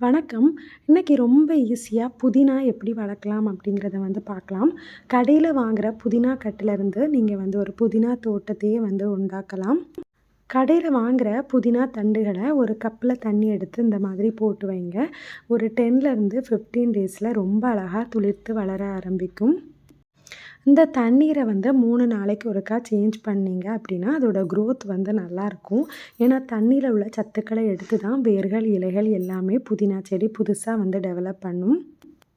வணக்கம். இன்றைக்கி ரொம்ப ஈஸியாக புதினா எப்படி வளர்க்கலாம் அப்படிங்கிறத வந்து பார்க்கலாம். கடையில் வாங்குகிற புதினா கட்டிலேருந்து நீங்கள் வந்து ஒரு புதினா தோட்டத்தையே வந்து உண்டாக்கலாம். கடையில் வாங்குகிற புதினா தண்டுகளை ஒரு கப்பில் தண்ணி எடுத்து இந்த மாதிரி போட்டு வைங்க. ஒரு டென்லேருந்து ஃபிஃப்டீன் டேஸில் ரொம்ப அழகாக துளிர்த்து வளர ஆரம்பிக்கும். இந்த தண்ணீரை வந்து மூணு நாளைக்கு ஒருக்கா சேஞ்ச் பண்ணிங்க அப்படின்னா அதோடய க்ரோத் வந்து நல்லாயிருக்கும் ஏன்னா தண்ணியில் உள்ள சத்துக்களை எடுத்து தான் வேர்கள் இலைகள் எல்லாமே புதினா செடி புதுசாக வந்து டெவலப் பண்ணும்.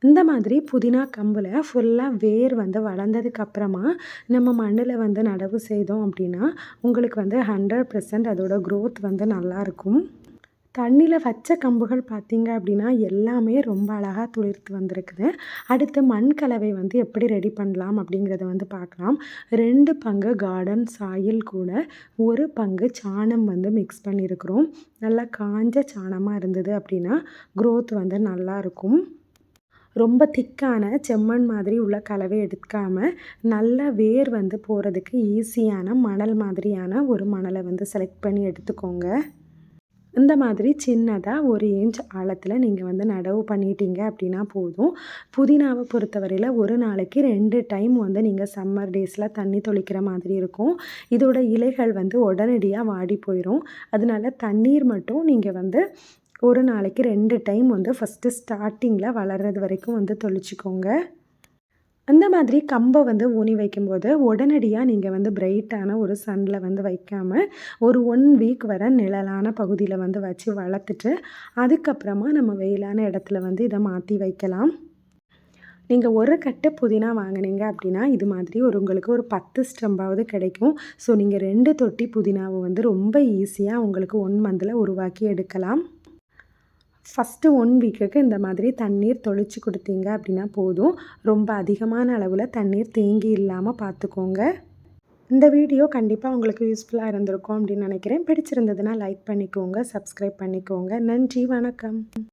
இந்த மாதிரி புதினா கம்பில் ஃபுல்லாக வேர் வந்து வளர்ந்ததுக்கு அப்புறமா நம்ம மண்ணில் வந்து நடவு செய்தோம் அப்படின்னா உங்களுக்கு வந்து ஹண்ட்ரட் பர்சன்ட் அதோடய க்ரோத் வந்து நல்லாயிருக்கும் தண்ணியில் வச்ச கம்புகள் பார்த்திங்க அப்படின்னா எல்லாமே ரொம்ப அழகாக துளிர்த்து வந்திருக்குது. அடுத்து மண் கலவை வந்து எப்படி ரெடி பண்ணலாம் அப்படிங்கிறத வந்து பார்க்கலாம் ரெண்டு பங்கு கார்டன் சாயில் கூட ஒரு பங்கு சாணம் வந்து மிக்ஸ் பண்ணியிருக்கிறோம் நல்லா காஞ்ச சாணமாக இருந்தது அப்படின்னா க்ரோத் வந்து நல்லாயிருக்கும் ரொம்ப திக்கான செம்மண் மாதிரி உள்ள கலவை எடுக்காமல் நல்ல வேர் வந்து போகிறதுக்கு ஈஸியான மணல் மாதிரியான ஒரு மணலை வந்து செலக்ட் பண்ணி எடுத்துக்கோங்க. இந்த மாதிரி சின்னதாக ஒரு இன்ச் ஆழத்தில் நீங்கள் வந்து நடவு பண்ணிட்டீங்க அப்படின்னா போதும். புதினாவை பொறுத்தவரையில் ஒரு நாளைக்கு ரெண்டு டைம் வந்து நீங்கள் சம்மர் டேஸில் தண்ணி தொளிக்கிற மாதிரி இருக்கும். இதோட இலைகள் வந்து உடனடியாக வாடி போயிடும் அதனால தண்ணீர் மட்டும் நீங்கள் வந்து ஒரு நாளைக்கு ரெண்டு டைம் வந்து ஃபஸ்ட்டு ஸ்டார்டிங்கில் வளர்கிறது வரைக்கும் வந்து தொளிச்சிக்கோங்க. அந்த மாதிரி கம்பை வந்து ஊனி வைக்கும்போது உடனடியாக நீங்கள் வந்து பிரைட்டான ஒரு சனில் வந்து வைக்காமல் ஒரு ஒன் வீக் வர நிழலான பகுதியில் வந்து வச்சு வளர்த்துட்டு அதுக்கப்புறமா நம்ம வெயிலான இடத்துல வந்து இதை மாற்றி வைக்கலாம். நீங்கள் ஒரு கட்டு புதினா வாங்கினீங்க அப்படின்னா இது மாதிரி ஒரு உங்களுக்கு ஒரு பத்து ஸ்டம்பாவது கிடைக்கும். ஸோ நீங்கள் ரெண்டு தொட்டி புதினாவை வந்து ரொம்ப ஈஸியாக உங்களுக்கு ஒன் மந்தில் உருவாக்கி எடுக்கலாம். ஃபஸ்ட்டு ஒன் வீக்குக்கு இந்த மாதிரி தண்ணீர் தொளிச்சு கொடுத்தீங்க அப்படின்னா போதும். ரொம்ப அதிகமான அளவில் தண்ணீர் தேங்கி இல்லாமல் பார்த்துக்கோங்க இந்த வீடியோ கண்டிப்பாக உங்களுக்கு யூஸ்ஃபுல்லாக இருந்திருக்கும் அப்படின்னு நினைக்கிறேன். பிடிச்சிருந்ததுன்னா லைக் பண்ணிக்கோங்க சப்ஸ்கிரைப் பண்ணிக்கோங்க. நன்றி வணக்கம்.